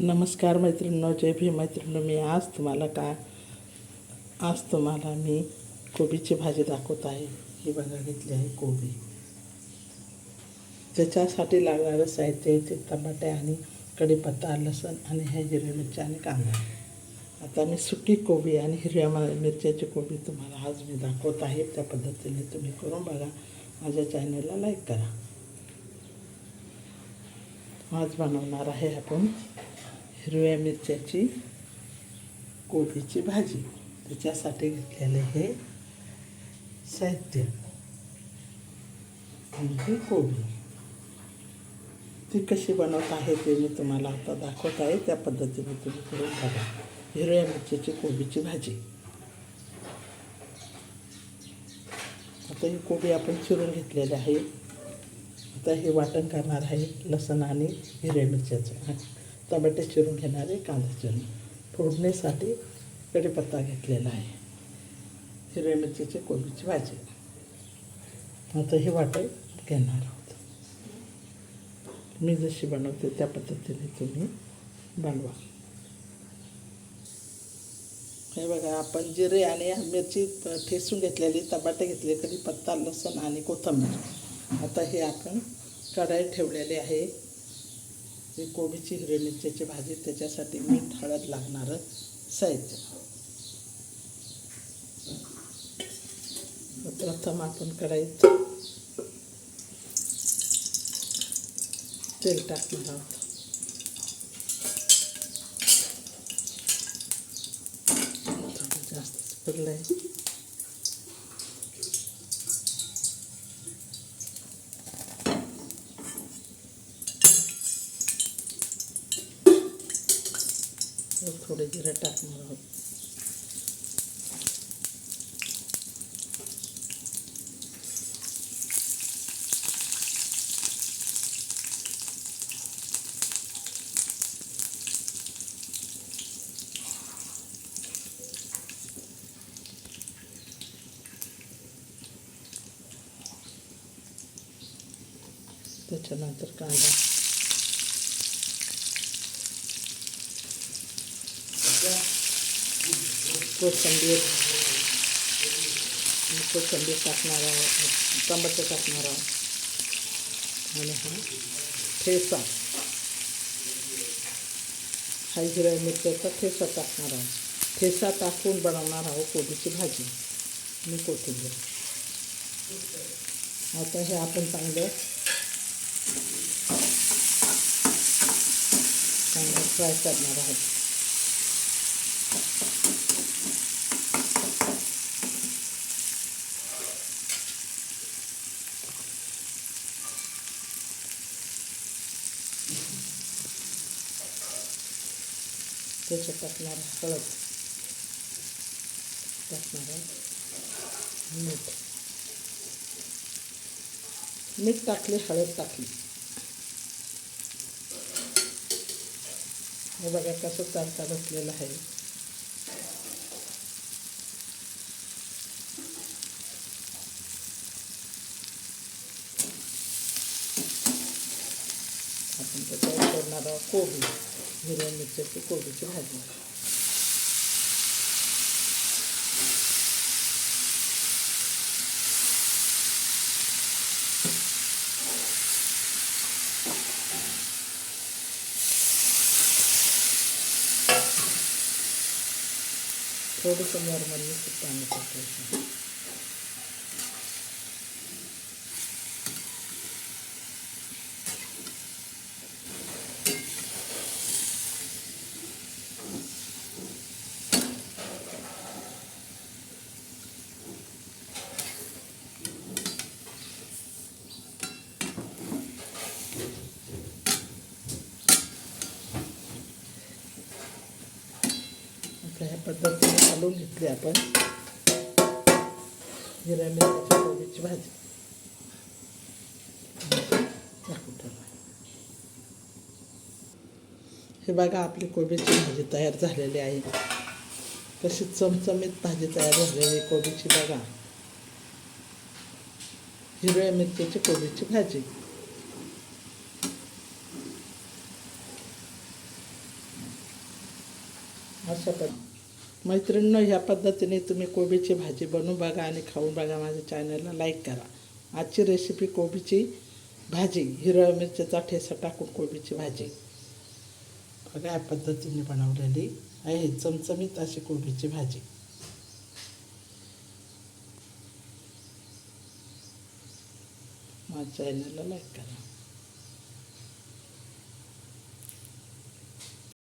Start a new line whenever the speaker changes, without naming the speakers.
नमस्कार मैत्रिणींनो जय भी मैत्रिणींनो मी आज तुम्हाला काय आज तुम्हाला मी कोबीची भाजी दाखवत आहे. ही बघा घेतली आहे कोबी. त्याच्यासाठी लागणारं साहित्य आहे ते टमाटे आणि कढीपत्ता लसूण आणि हे हिरव्या मिरच्या आणि कांदा. आता मी सुकी कोबी आणि हिरव्या मिरच्याची कोबी तुम्हाला आज मी दाखवत आहे. त्या पद्धतीने तुम्ही करून बघा. माझ्या चॅनलला लाईक करा. आज बनवणार आहे आपण हिरव्या मिरच्याची कोबीची भाजी. त्याच्यासाठी घेतलेले हे साहित्य. आणि ही कोबी. ती कशी बनवत आहे ते मी तुम्हाला आता दाखवत आहे. त्या पद्धतीने तुम्ही करून बघा. हिरव्या मिरच्याची कोबीची भाजी. आता ही कोबी आपण चिरून घेतलेली आहे. आता हे वाटण करणार आहे लसण आणि हिरव्या मिरच्याचं. टमाटे चिरून घेणारे कांदा चिरून फोडणीसाठी कढीपत्ता घेतलेला आहे. हिरव्या मिरचीची कोबीची भाजी. आता हे वाटे घेणार आहोत. मी जशी बनवते त्या पद्धतीने तुम्ही बनवा. हे बघा आपण जिरे आणि मिरची ठेसून घेतलेली टमाटे घेतले कढीपत्ता लसूण आणि कोथिंबीर. आता हे आपण कढाई ठेवलेली आहे. ही कोबीची हिरवी मिरच्याची भाजी त्याच्यासाठी मीठ हळद लागणारं साहित्य. प्रथम आपण कढाईत तेल टाकणार आहोत. जास्त पडलं आहे थोडे जिरे टाकणार आहोत त्याच्यानंतर कांदा कोथिंबीर कोथिंबीर टाकणार आहोत टमाटे टाकणार आहोत आणि हा ठेचा. हा हिरव्या मिरच्याचा ठेसा टाकणार आहोत ठेसा टाकून बनवणार आहोत कोबीची भाजी. आणि कोथिंबीर. आता हे आपण चांगलं चांगलं फ्राय करणार आहोत. त्याच्यात टाकणार हळद टाकणार मीठ मीठ टाकले हळद टाकली हे बघा कसं चालता बसलेलं आहे आपण त्याच्यावर करणार आहोत कोबी हिरव्या मिरच्याची कोबीची भाजी थोडंसं नॉर्मल पाणी टाकायचं आता ह्या पद्धतीने घालून घेतली आपण. हिरव्या मिरच्याची कोबीची भाजी. हे बघा आपली कोबीची भाजी तयार झालेली आहे. कशी चमचमीत भाजी तयार झालेली कोबीची बघा. हिरव्या मिरच्याची कोबीची भाजी. अशा पद्ध मैत्रिणींनो ह्या पद्धतीने तुम्ही कोबीची भाजी बनवून बघा आणि खाऊन बघा माझ्या चॅनलला लाईक करा. आजची रेसिपी कोबीची भाजी हिरव्या मिरच्याचा ठेसा टाकून कोबीची भाजी. बघा या पद्धतीने बनवलेली आहे चमचमीत अशी कोबीची भाजी. माझ्या चॅनलला लाईक करा.